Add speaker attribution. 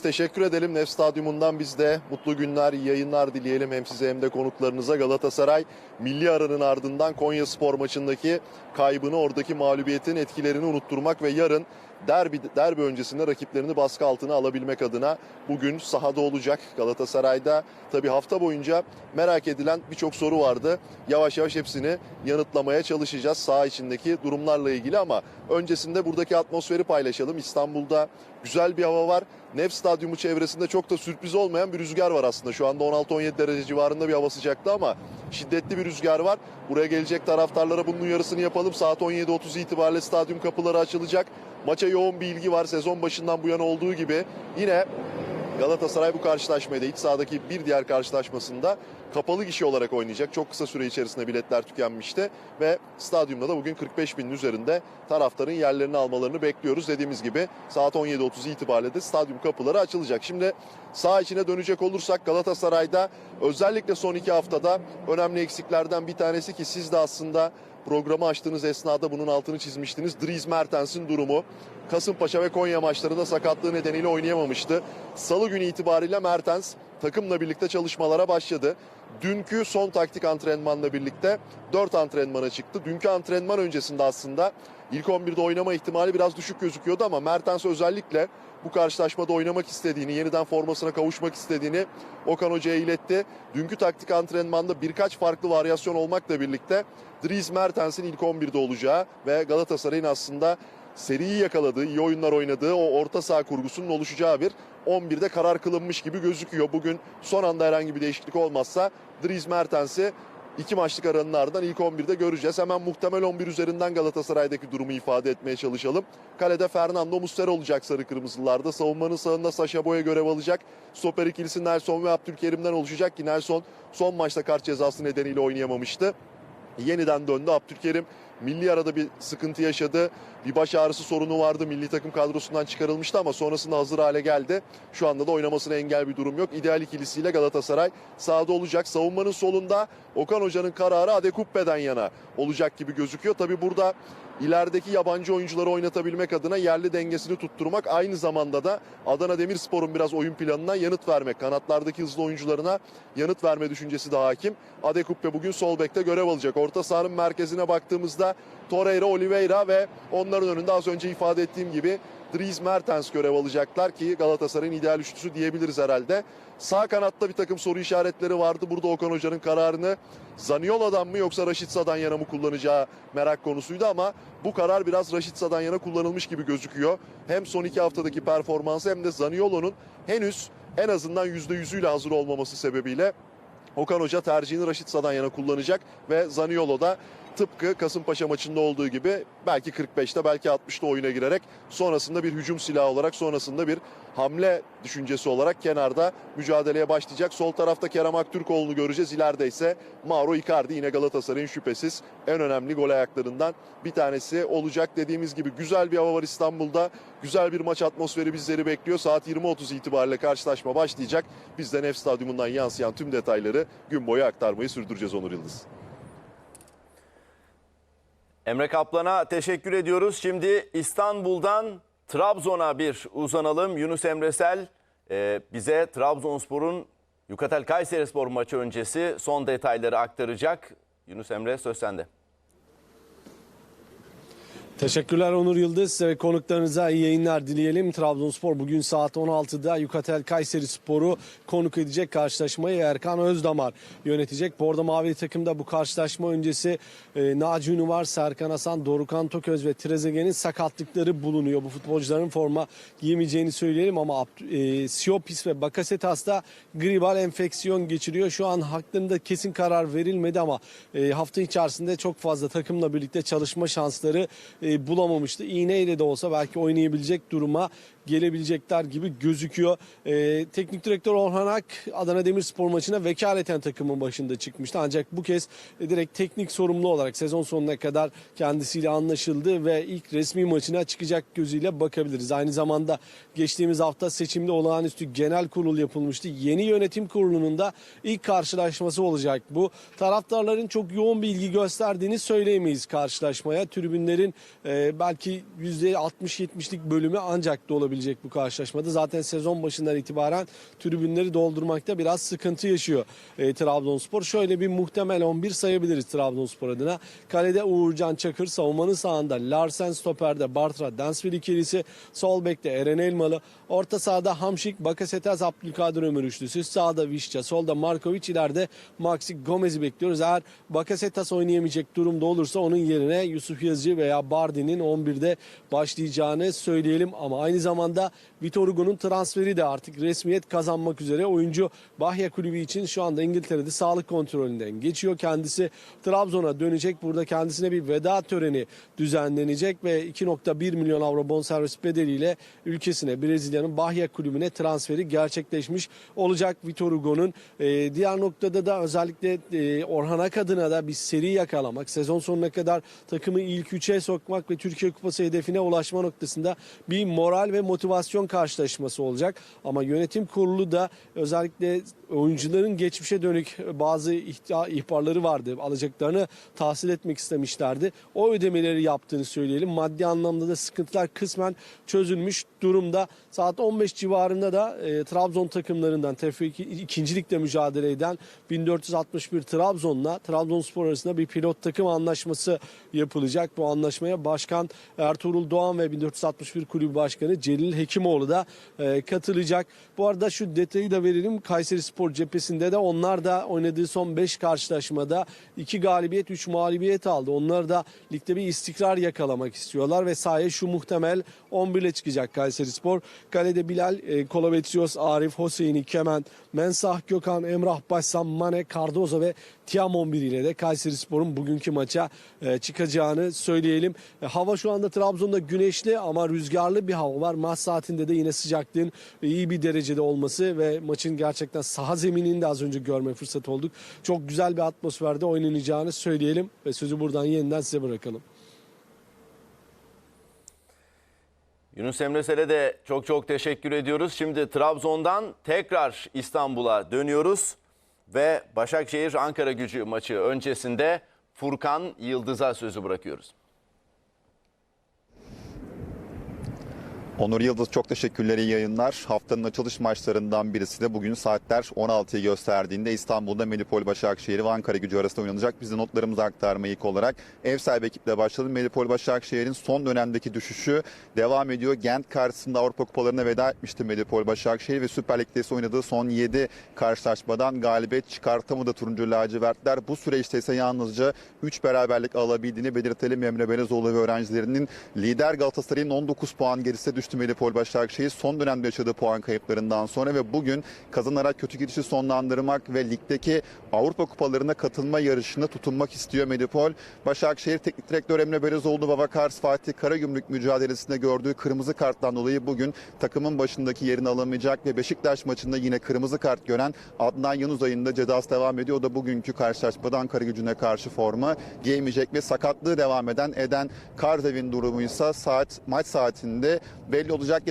Speaker 1: Teşekkür edelim. Nef Stadyumundan biz de mutlu günler, yayınlar dileyelim hem size hem de konuklarınıza. Galatasaray milli aranın ardından Konya Spor maçındaki kaybını, oradaki mağlubiyetin etkilerini unutturmak ve yarın derbi, derbi öncesinde rakiplerini baskı altına alabilmek adına bugün sahada olacak. Galatasaray'da tabii hafta boyunca merak edilen birçok soru vardı. Yavaş yavaş hepsini yanıtlamaya çalışacağız saha içindeki durumlarla ilgili ama öncesinde buradaki atmosferi paylaşalım. İstanbul'da güzel bir hava var. Nef Stadyumu çevresinde çok da sürpriz olmayan bir rüzgar var aslında. Şu anda 16-17 derece civarında bir hava sıcaklığı ama şiddetli bir rüzgar var. Buraya gelecek taraftarlara bunun uyarısını yapalım. Saat 17.30 itibariyle stadyum kapıları açılacak. Maça yoğun bir ilgi var. Sezon başından bu yana olduğu gibi yine Galatasaray bu karşılaşmayı da iç sahadaki bir diğer karşılaşmasında kapalı gişe olarak oynayacak. Çok kısa süre içerisinde biletler tükenmişti ve stadyumda da bugün 45 binin üzerinde taraftarın yerlerini almalarını bekliyoruz. Dediğimiz gibi saat 17.30 itibariyle de stadyum kapıları açılacak. Şimdi saha içine dönecek olursak Galatasaray'da özellikle son iki haftada önemli eksiklerden bir tanesi ki siz de aslında programı açtığınız esnada bunun altını çizmiştiniz. Dries Mertens'in durumu. Kasımpaşa ve Konya maçlarında sakatlığı nedeniyle oynayamamıştı. Salı günü itibariyle Mertens takımla birlikte çalışmalara başladı. Dünkü son taktik antrenmanla birlikte 4 antrenmana çıktı. Dünkü antrenman öncesinde aslında ilk 11'de oynama ihtimali biraz düşük gözüküyordu ama Mertens özellikle bu karşılaşmada oynamak istediğini, yeniden formasına kavuşmak istediğini Okan Hoca'ya iletti. Dünkü taktik antrenmanda birkaç farklı varyasyon olmakla birlikte Dries Mertens'in ilk 11'de olacağı ve Galatasaray'ın aslında seriyi yakaladığı, iyi oyunlar oynadığı o orta saha kurgusunun oluşacağı bir 11'de karar kılınmış gibi gözüküyor. Bugün son anda herhangi bir değişiklik olmazsa Dries Mertens'i iki maçlık aranın ardından ilk 11'de göreceğiz. Hemen muhtemel 11 üzerinden Galatasaray'daki durumu ifade etmeye çalışalım. Kalede Fernando Muslera olacak sarı kırmızılarda. Savunmanın sağında Saşa Boya görev alacak. Stoper ikilisi Nelson ve Abdülkerim'den oluşacak ki Nelson son maçta kart cezası nedeniyle oynayamamıştı. Yeniden döndü Abdülkerim. Milli arada bir sıkıntı yaşadı. Bir baş ağrısı sorunu vardı. Milli takım kadrosundan çıkarılmıştı ama sonrasında hazır hale geldi. Şu anda da oynamasına engel bir durum yok. İdeal ikilisiyle Galatasaray sahada olacak. Savunmanın solunda Okan Hoca'nın kararı Adekuppe'den yana olacak gibi gözüküyor. Tabi burada ilerideki yabancı oyuncuları oynatabilmek adına yerli dengesini tutturmak aynı zamanda da Adana Demirspor'un biraz oyun planına yanıt vermek. Kanatlardaki hızlı oyuncularına yanıt verme düşüncesi de hakim. Adekuppe bugün sol bekte görev alacak. Orta sahanın merkezine baktığımızda Torreira, Oliveira ve onların önünde az önce ifade ettiğim gibi Dries Mertens görev alacaklar ki Galatasaray'ın ideal üçlüsü diyebiliriz herhalde. Sağ kanatta bir takım soru işaretleri vardı. Burada Okan Hoca'nın kararını Zaniola'dan mı yoksa Raşitsa'dan yana mı kullanacağı merak konusuydu ama bu karar biraz Raşitsa'dan yana kullanılmış gibi gözüküyor. Hem son iki haftadaki performansı hem de Zaniolo'nun henüz en azından %100'üyle hazır olmaması sebebiyle Okan Hoca tercihini Raşitsa'dan yana kullanacak ve Zaniolo da tıpkı Kasımpaşa maçında olduğu gibi belki 45'te belki 60'ta oyuna girerek sonrasında bir hücum silahı olarak sonrasında bir hamle düşüncesi olarak kenarda mücadeleye başlayacak. Sol tarafta Kerem Aktürkoğlu'nu göreceğiz. İleride ise Mauro Icardi yine Galatasaray'ın şüphesiz en önemli gol ayaklarından bir tanesi olacak. Dediğimiz gibi güzel bir hava var İstanbul'da. Güzel bir maç atmosferi bizleri bekliyor. Saat 20.30 itibariyle karşılaşma başlayacak. Biz de Nef Stadyumundan yansıyan tüm detayları gün boyu aktarmayı sürdüreceğiz Onur Yıldız.
Speaker 2: Emre Kaplan'a teşekkür ediyoruz. Şimdi İstanbul'dan Trabzon'a bir uzanalım. Yunus Emresel e, bize Trabzonspor'un Yukatel Kayserispor maçı öncesi son detayları aktaracak. Yunus Emre söz sende.
Speaker 3: Teşekkürler Onur Yıldız ve konuklarınıza iyi yayınlar dileyelim. Trabzonspor bugün saat 16'da Yukatel Kayseri Spor'u konuk edecek karşılaşmayı Erkan Özdamar yönetecek. Bordo Mavi takımda bu karşılaşma öncesi e, Naci Ünüvar, Serkan Hasan, Dorukan Toköz ve Trezeguet'in sakatlıkları bulunuyor. Bu futbolcuların forma giymeyeceğini söyleyelim ama e, Siopis ve Bakasetas da gribal enfeksiyon geçiriyor. Şu an hakkında kesin karar verilmedi ama e, hafta içerisinde çok fazla takımla birlikte çalışma şansları e, bulamamıştı. İğneyle de olsa belki oynayabilecek duruma gelebilecekler gibi gözüküyor. E, teknik direktör Orhan Ak Adana Demirspor maçına vekaleten takımın başında çıkmıştı. Ancak bu kez e, direkt teknik sorumlu olarak sezon sonuna kadar kendisiyle anlaşıldı ve ilk resmi maçına çıkacak gözüyle bakabiliriz. Aynı zamanda geçtiğimiz hafta seçimde olağanüstü genel kurul yapılmıştı. Yeni yönetim kurulunun da ilk karşılaşması olacak bu. Taraftarların çok yoğun bir ilgi gösterdiğini söyleyemeyiz karşılaşmaya. Tribünlerin e, belki %60-70'lik bölümü ancak da olabilecek bu karşılaşmada. Zaten sezon başından itibaren tribünleri doldurmakta biraz sıkıntı yaşıyor e, Trabzonspor. Şöyle bir muhtemel 11 sayabiliriz Trabzonspor adına. Kalede Uğurcan Çakır, savunmanın sağında Larsen Stoper'de Bartra Dansville ikilisi, sol bekte Eren Elmalı, orta sahada Hamşik, Bakasetas, Abdülkadir Ömür üçlüsü, sağda Vişça, solda Markovic, ileride Maxi Gomez'i bekliyoruz. Eğer Bakasetas oynayamayacak durumda olursa onun yerine Yusuf Yazıcı veya Bardi'nin 11'de başlayacağını söyleyelim. Ama aynı zamanda Vitor Hugo'nun transferi de artık resmiyet kazanmak üzere. Oyuncu Bahya Kulübü için şu anda İngiltere'de sağlık kontrolünden geçiyor. Kendisi Trabzon'a dönecek. Burada kendisine bir veda töreni düzenlenecek ve 2.1 milyon avro bonservis bedeliyle ülkesine Brezilya'nın Bahya Kulübü'ne transferi gerçekleşmiş olacak Vitor Hugo'nun. Ee, diğer noktada da özellikle e, Orhan Akadın'a da bir seri yakalamak, sezon sonuna kadar takımı ilk üçe sokmak ve Türkiye Kupası hedefine ulaşma noktasında bir moral ve motivasyon karşılaşması olacak. Ama yönetim kurulu da özellikle oyuncuların geçmişe dönük bazı ihbarları vardı. Alacaklarını tahsil etmek istemişlerdi. O ödemeleri yaptığını söyleyelim. Maddi anlamda da sıkıntılar kısmen çözülmüş durumda. Saat 15 civarında da e, Trabzon takımlarından 2. ikincilikte mücadele eden 1461 Trabzon'la Trabzonspor arasında bir pilot takım anlaşması yapılacak. Bu anlaşmaya Başkan Ertuğrul Doğan ve 1461 Kulübü Başkanı Celil Hekimoğlu da e, katılacak. Bu arada şu detayı da verelim. Kayseri Spor cephesinde de onlar da oynadığı son 5 karşılaşmada 2 galibiyet 3 mağlubiyet aldı. Onlar da ligde bir istikrar yakalamak istiyorlar ve sahaya şu muhtemel 11 ile çıkacak Kayseri Spor. Kalede Bilal, e, Kolovetsios, Arif, Hüseyin, Kemen, Mensah, Gökhan, Emrah, Başsam, Mane, Cardozo ve Tiam 11 ile de Kayseri Spor'un bugünkü maça e, çıkacağını söyleyelim. E, hava şu anda Trabzon'da güneşli ama rüzgarlı bir hava var. Maç saatinde de yine sıcaklığın iyi bir derecede olması ve maçın gerçekten saha zeminini de az önce görme fırsatı olduk. Çok güzel bir atmosferde oynanacağını söyleyelim ve sözü buradan yeniden size bırakalım.
Speaker 2: Yunus Emre Sel'e de çok çok teşekkür ediyoruz. Şimdi Trabzon'dan tekrar İstanbul'a dönüyoruz ve Başakşehir Ankara Gücü maçı öncesinde Furkan Yıldız'a sözü bırakıyoruz.
Speaker 4: Onur Yıldız çok teşekkürler iyi yayınlar. Haftanın açılış maçlarından birisi de bugün saatler 16'yı gösterdiğinde İstanbul'da Melipol Başakşehir ve Ankara gücü arasında oynanacak. Biz de notlarımızı aktarma ilk olarak ev sahibi ekiple başladım. Melipol Başakşehir'in son dönemdeki düşüşü devam ediyor. Gent karşısında Avrupa Kupalarına veda etmişti Melipol Başakşehir ve Süper Lig'de oynadığı son 7 karşılaşmadan galibiyet çıkartamadı turuncu lacivertler. Bu süreçte ise yalnızca 3 beraberlik alabildiğini belirtelim. Emre Belezoğlu ve öğrencilerinin lider Galatasaray'ın 19 puan gerisine düştü Melipol Başakşehir. Son dönemde yaşadığı puan kayıplarından sonra ve bugün kazanarak kötü gidişi sonlandırmak ve ligdeki Avrupa kupalarına katılma yarışına tutunmak istiyor Melipol. Başakşehir Teknik Direktör Emre Belezoğlu ve Vakars Fatih Karagümrük mücadelesinde gördüğü kırmızı karttan dolayı bugün takımın başındaki yerini alamayacak ve Beşiktaş maçında yine kırmızı kart gören Adnan Yanuzay'ın da cezası devam ediyor. O da bugünkü karşılaşmada Ankara gücüne karşı forma giyemeyecek ve sakatlığı devam eden Eden Karzev'in durumuysa saat maç saatinde belli olacak.